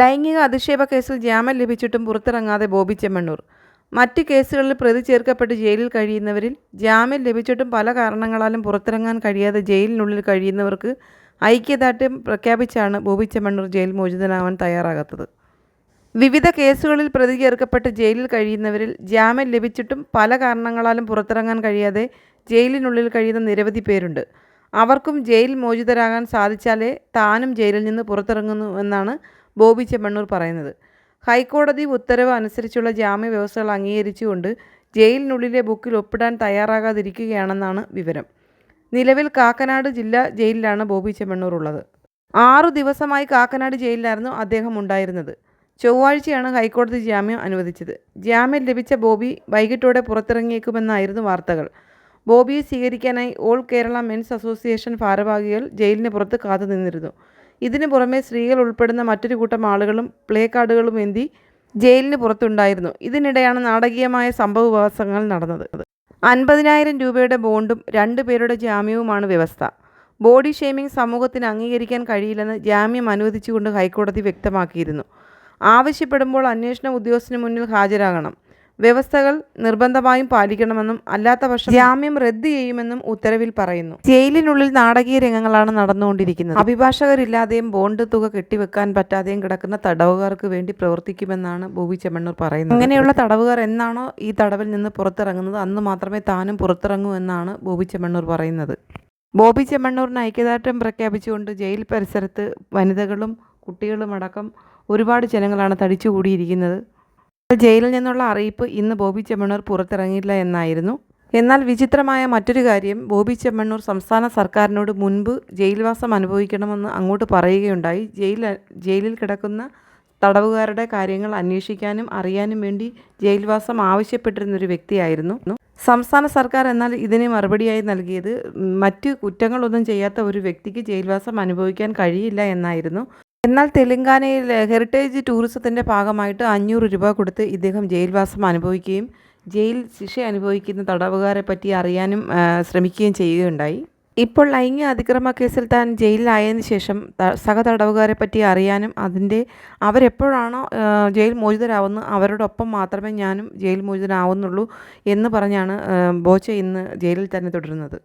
ലൈംഗിക അധിക്ഷേപ കേസിൽ ജാമ്യം ലഭിച്ചിട്ടും പുറത്തിറങ്ങാതെ ബോബി ചെമ്മണ്ണൂർ. മറ്റ് കേസുകളിൽ പ്രതി ചേർക്കപ്പെട്ട് ജയിലിൽ കഴിയുന്നവരിൽ ജാമ്യം ലഭിച്ചിട്ടും പല കാരണങ്ങളാലും പുറത്തിറങ്ങാൻ കഴിയാതെ ജയിലിനുള്ളിൽ കഴിയുന്നവർക്ക് ഐക്യദാർഢ്യം പ്രഖ്യാപിച്ചാണ് ബോബി ചെമ്മണ്ണൂർ ജയിൽ മോചിതനാവാൻ തയ്യാറാകാത്തത്. വിവിധ കേസുകളിൽ പ്രതി ചേർക്കപ്പെട്ട് ജയിലിൽ കഴിയുന്നവരിൽ ജാമ്യം ലഭിച്ചിട്ടും പല കാരണങ്ങളാലും പുറത്തിറങ്ങാൻ കഴിയാതെ ജയിലിനുള്ളിൽ കഴിയുന്ന നിരവധി പേരുണ്ട്. അവർക്കും ജയിൽ മോചിതരാകാൻ സാധിച്ചാലേ താനും ജയിലിൽ നിന്ന് പുറത്തിറങ്ങുന്നു എന്നാണ് ബോബി ചെമ്മണ്ണൂർ പറയുന്നത്. ഹൈക്കോടതി ഉത്തരവ് അനുസരിച്ചുള്ള ജാമ്യ വ്യവസ്ഥകൾ അംഗീകരിച്ചുകൊണ്ട് ജയിലിനുള്ളിലെ ബുക്കിൽ ഒപ്പിടാൻ തയ്യാറാകാതിരിക്കുകയാണെന്നാണ് വിവരം. നിലവിൽ കാക്കനാട് ജില്ലാ ജയിലിലാണ് ബോബി ചെമ്മണ്ണൂർ ഉള്ളത് ആറു ദിവസമായി കാക്കനാട് ജയിലിലായിരുന്നു അദ്ദേഹം ഉണ്ടായിരുന്നത്. ചൊവ്വാഴ്ചയാണ് ഹൈക്കോടതി ജാമ്യം അനുവദിച്ചത്. ജാമ്യം ലഭിച്ച ബോബി വൈകിട്ടോടെ പുറത്തിറങ്ങിയേക്കുമെന്നായിരുന്നു വാർത്തകൾ. ബോബിയെ സ്വീകരിക്കാനായി ഓൾ കേരള മെൻസ് അസോസിയേഷൻ ഭാരവാഹികൾ ജയിലിന് പുറത്ത് കാത്തുനിന്നിരുന്നു ഇതിനു പുറമെ സ്ത്രീകൾ ഉൾപ്പെടുന്ന മറ്റൊരു കൂട്ടം ആളുകളും പ്ലേ കാർഡുകളും എന്തി ജയിലിന് പുറത്തുണ്ടായിരുന്നു. ഇതിനിടെയാണ് നാടകീയമായ സംഭവവികാസങ്ങൾ നടന്നത്. അൻപതിനായിരം രൂപയുടെ ബോണ്ടും രണ്ടു പേരുടെ ജാമ്യവുമാണ് വ്യവസ്ഥ. ബോഡി ഷെയ്മിംഗ് സമൂഹത്തിന് അംഗീകരിക്കാൻ കഴിയില്ലെന്ന് ജാമ്യം അനുവദിച്ചുകൊണ്ട് ഹൈക്കോടതി വ്യക്തമാക്കിയിരുന്നു. ആവശ്യപ്പെടുമ്പോൾ അന്വേഷണ ഉദ്യോഗസ്ഥന് മുന്നിൽ ഹാജരാകണം. വ്യവസ്ഥകൾ നിർബന്ധമായും പാലിക്കണമെന്നും അല്ലാത്ത പക്ഷം ജാമ്യം റദ്ദ് ചെയ്യുമെന്നും ഉത്തരവിൽ പറയുന്നു. ജയിലിനുള്ളിൽ നാടകീയ രംഗങ്ങളാണ് നടന്നുകൊണ്ടിരിക്കുന്നത്. അഭിഭാഷകരില്ലാതെയും ബോണ്ട് തുക കെട്ടിവെക്കാൻ പറ്റാതെയും കിടക്കുന്ന തടവുകാർക്ക് വേണ്ടി പ്രവർത്തിക്കുമെന്നാണ് ബോബി ചെമ്മണ്ണൂർ പറയുന്നത്. അങ്ങനെയുള്ള തടവുകാർ എന്നാണോ ഈ തടവിൽ നിന്ന് പുറത്തിറങ്ങുന്നത്? അന്ന് മാത്രമേ താനും പുറത്തിറങ്ങൂ എന്നാണ് ബോബി ചെമ്മണ്ണൂർ പറയുന്നത്. ബോബി ചെമ്മണ്ണൂറിന് ഐക്യദാർഢ്യം പ്രഖ്യാപിച്ചുകൊണ്ട് ജയിൽ പരിസരത്ത് വനിതകളും കുട്ടികളുമടക്കം ഒരുപാട് ജനങ്ങളാണ് തടിച്ചുകൂടിയിരിക്കുന്നത്. ജയിലിൽ നിന്നുള്ള അറിയിപ്പ് ഇന്ന് ബോബി ചെമ്മണ്ണൂർ പുറത്തിറങ്ങിയില്ല എന്നായിരുന്നു. എന്നാൽ വിചിത്രമായ മറ്റൊരു കാര്യം ബോബി ചെമ്മണ്ണൂർ സംസ്ഥാന സർക്കാരിനോട് മുൻപ് ജയിൽവാസം അനുഭവിക്കണമെന്ന് അങ്ങോട്ട് പറയുകയുണ്ടായി. ജയിൽ ജയിലിൽ കിടക്കുന്ന തടവുകാരുടെ കാര്യങ്ങൾ അന്വേഷിക്കാനും അറിയാനും വേണ്ടി ജയിൽവാസം ആവശ്യപ്പെട്ടിരുന്ന ഒരു വ്യക്തിയായിരുന്നു. സംസ്ഥാന സർക്കാർ എന്നാൽ ഇതിന് മറുപടിയായി നൽകിയത് മറ്റ് കുറ്റങ്ങളൊന്നും ചെയ്യാത്ത ഒരു വ്യക്തിക്ക് ജയിൽവാസം അനുഭവിക്കാൻ കഴിയില്ല എന്നായിരുന്നു. എന്നാൽ തെലങ്കാനയിൽ ഹെറിറ്റേജ് ടൂറിസത്തിന്റെ ഭാഗമായിട്ട് അഞ്ഞൂറ് രൂപ കൊടുത്ത് ഇദ്ദേഹം ജയിൽവാസം അനുഭവിക്കുകയും ജയിൽ ശിക്ഷ അനുഭവിക്കുന്ന തടവുകാരെ പറ്റി അറിയാനും ശ്രമിക്കുകയും ചെയ്യുകയുണ്ടായി. ഇപ്പോൾ ലൈംഗിക അതിക്രമ കേസിൽ താൻ ജയിലിലായതിനു ശേഷം സഹ തടവുകാരെ പറ്റി അറിയാനും അതിന്റെ അവരെപ്പോഴാണോ ജയിൽ മോചിതരാവുന്നത് അവരോടൊപ്പം മാത്രമേ ഞാനും ജയിൽ മോചിതനാവുന്നുള്ളൂ എന്ന് പറഞ്ഞാണ് ബോച്ച ഇന്ന് ജയിലിൽ തന്നെ തുടരുന്നത്.